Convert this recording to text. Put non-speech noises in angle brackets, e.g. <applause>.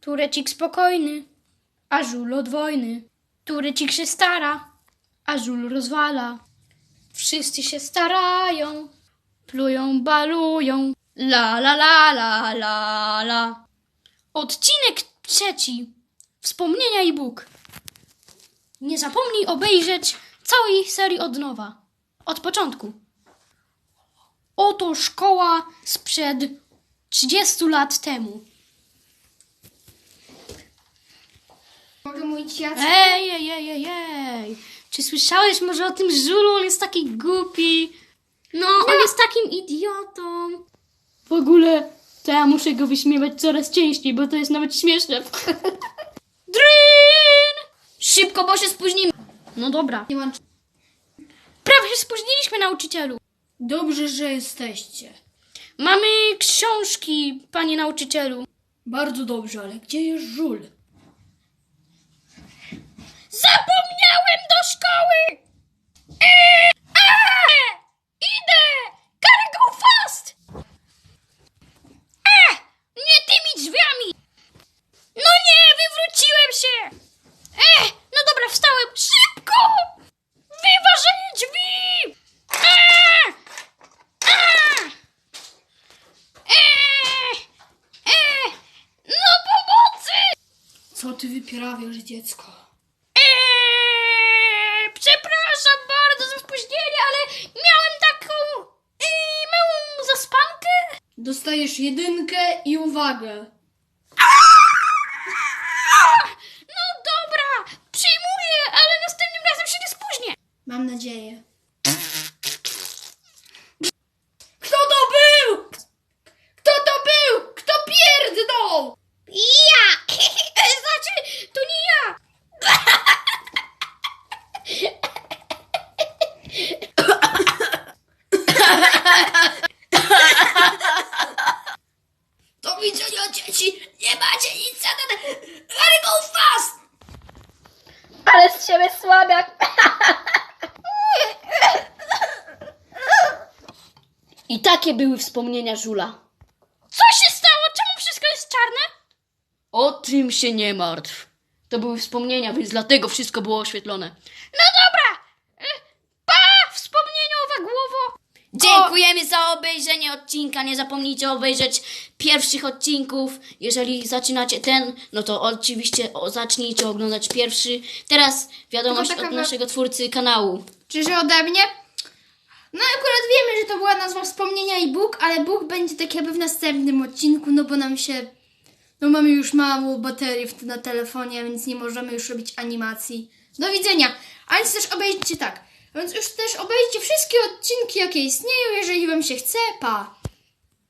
Turecik spokojny, a żul od wojny. Turecik się stara, a żul rozwala. Wszyscy się starają, plują, balują. La la la la la la. Odcinek trzeci. Wspomnienia i Bóg. Nie zapomnij obejrzeć całej serii od nowa. Od początku. Oto szkoła sprzed 30 lat temu. Mogę mówić ja? Ej, ej, ej, ej, ej. Czy słyszałeś może o tym Żulu? On jest taki głupi. No, on jest takim idiotą. W ogóle to ja muszę go wyśmiewać coraz częściej, bo to jest nawet śmieszne. <laughs> Drin! Szybko, bo się spóźnimy. No dobra. Nie mam... Prawie się spóźniliśmy, nauczycielu. Dobrze, że jesteście. Mamy książki, panie nauczycielu. Bardzo dobrze, ale gdzie jest żul? Zapomniałem do szkoły! Eee, idę! Gotta go fast! A, nie tymi drzwiami! No nie, wywróciłem się! E, no dobra, wstałem. Szybko! Wyważenie drzwi! A, e, e, no pomocy! Co ty wyprawiasz, dziecko? Dostajesz jedynkę i uwagę. No dobra, przyjmuję, ale następnym razem się nie spóźnię. Mam nadzieję. Kto to był? Kto to był? Kto pierdnął? Ja! znaczy, to nie ja. Do widzenia, dzieci! Nie macie nic za ten... Gotta go fast! Ale z siebie słabiak. I takie były wspomnienia Żula. Co się stało? Czemu wszystko jest czarne? O tym się nie martw. To były wspomnienia, więc dlatego wszystko było oświetlone. No dobra! Za obejrzenie odcinka. Nie zapomnijcie obejrzeć pierwszych odcinków. Jeżeli zaczynacie ten, no to oczywiście o, zacznijcie oglądać pierwszy. Teraz wiadomość od naszego twórcy kanału. Czyże ode mnie? No akurat wiemy, że to była nazwa wspomnienia i Bóg, ale Bóg będzie tak jakby w następnym odcinku, no bo nam się... No mamy już mało baterii na telefonie, więc nie możemy już robić animacji. Do widzenia! A więc też obejrzyjcie tak. Więc już też obejrzyjcie wszystkie odcinki, jakie istnieją, jeżeli wam się chce. Pa!